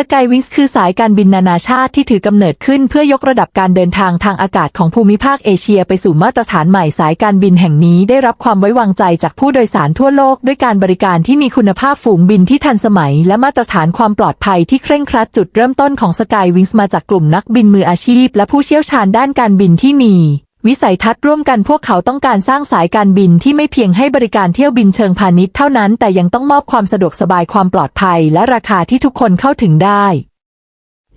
สกายวิงส์คือสายการบินนานาชาติที่ถือกำเนิดขึ้นเพื่อยกระดับการเดินทางทางอากาศของภูมิภาคเอเชียไปสู่มาตรฐานใหม่สายการบินแห่งนี้ได้รับความไว้วางใจจากผู้โดยสารทั่วโลกด้วยการบริการที่มีคุณภาพฝูงบินที่ทันสมัย และมาตรฐานความปลอดภัยที่เคร่งครัดจุดเริ่มต้นของสกายวิงส์มาจากกลุ่มนักบินมืออาชีพ และผู้เชี่ยวชาญด้านการบินที่มี วิสัยทัศน์ร่วมกันพวกเขาต้องการสร้างสายการบินที่ไม่เพียงให้บริการเที่ยวบินเชิงพาณิชย์เท่านั้น แต่ยังต้องมอบความสะดวกสบายความปลอดภัย และราคาที่ทุกคนเข้าถึงได้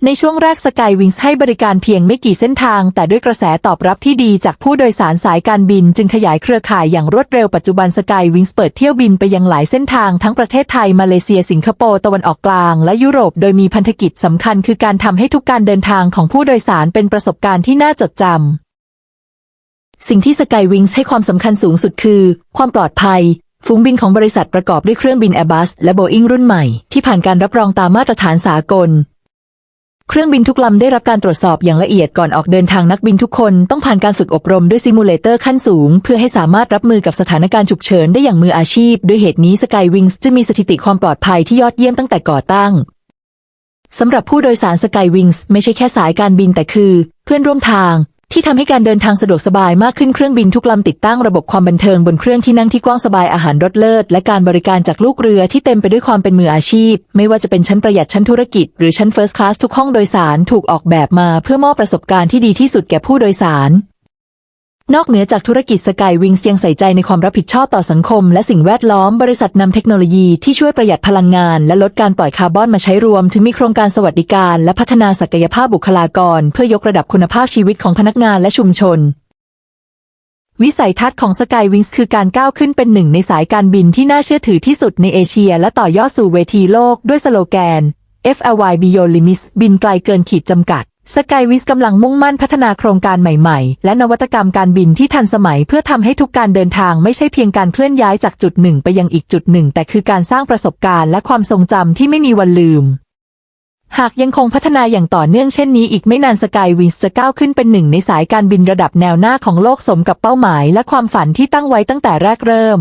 ในช่วงแรกสกายวิงส์ให้บริการเพียงไม่กี่เส้นทาง แต่ด้วยกระแสตอบรับที่ดีจากผู้โดยสารสายการบิน จึงขยายเครือข่ายอย่างรวดเร็วปัจจุบันสกายวิงส์เปิดเที่ยวบินไปยังหลายเส้นทางทั้งประเทศไทยมาเลเซียสิงคโปร์ตะวันออกกลาง และยุโรปโดยมีพันธกิจสำคัญคือการทำให้ทุกการเดินทางของผู้โดยสารเป็นประสบการณ์ที่น่าจดจำ สิ่งที่สกายวิงส์ให้ความสำคัญสูงสุดคือ ความปลอดภัย ฝูงบินของบริษัทประกอบด้วยเครื่องบิน Airbus และ Boeing รุ่นใหม่ ที่ผ่านการรับรองตามมาตรฐานสากล เครื่องบินทุกลำได้รับการตรวจสอบอย่างละเอียดก่อนออกเดินทางนักบินทุกคนต้องผ่านการฝึกอบรมด้วยซิมูเลเตอร์ขั้นสูง เพื่อให้สามารถรับมือกับสถานการณ์ฉุกเฉินได้อย่างมืออาชีพ ด้วยเหตุนี้สกายวิงส์จะมีสถิติความปลอดภัยที่ยอดเยี่ยมตั้งแต่ก่อตั้งสำหรับผู้โดยสารสกายวิงส์ไม่ใช่แค่สายการบินแต่คือ เพื่อนร่วมทาง ที่ทำให้การเดินทางสะดวกสบายมากขึ้นเครื่องบินทุกลำติดตั้งระบบความบันเทิงบนเครื่องที่นั่งที่กว้างสบายอาหารรสเลิศและการบริการจากลูกเรือที่เต็มไปด้วยความเป็นมืออาชีพ ไม่ว่าจะเป็นชั้นประหยัดชั้นธุรกิจหรือชั้นเฟิร์สคลาสทุกห้องโดยสารถูกออกแบบมาเพื่อมอบประสบการณ์ที่ดีที่สุดแก่ผู้โดยสาร นอกเหนือจากธุรกิจสกายวิงเซียงใส่ใจในความรับผิดชอบต่อสังคม และสิ่งแวดล้อมบริษัทนำเทคโนโลยีที่ช่วยประหยัดพลังงาน และลดการปล่อยคาร์บอนมาใช้รวม ถึงมีโครงการสวัสดิการ และพัฒนาศักยภาพบุคลากร เพื่อยกระดับคุณภาพชีวิตของพนักงานและชุมชน วิสัยทัศน์ของสกายวิงส์คือการก้าวขึ้นเป็นหนึ่งในสายการบินที่น่าเชื่อถือที่สุดในเอเชีย และต่อยอดสู่เวทีโลกด้วยสโลแกน FLY Beyond Limits บินไกลเกินขีดจำกัด สกายวิสกำลังมุ่งมั่นพัฒนาโครงการใหม่ๆ และนวัตกรรมการบินที่ทันสมัยเพื่อทำให้ทุกการเดินทางไม่ใช่เพียงการเคลื่อนย้ายจากจุดหนึ่งไปยังอีกจุดหนึ่ง แต่คือการสร้างประสบการณ์และความทรงจำที่ไม่มีวันลืม หากยังคงพัฒนาอย่างต่อเนื่องเช่นนี้อีกไม่นานสกายวินจะก้าวขึ้นเป็นหนึ่งในสายการบินระดับแนวหน้าของโลกสมกับเป้าหมาย และความฝันที่ตั้งไว้ตั้งแต่แรกเริ่ม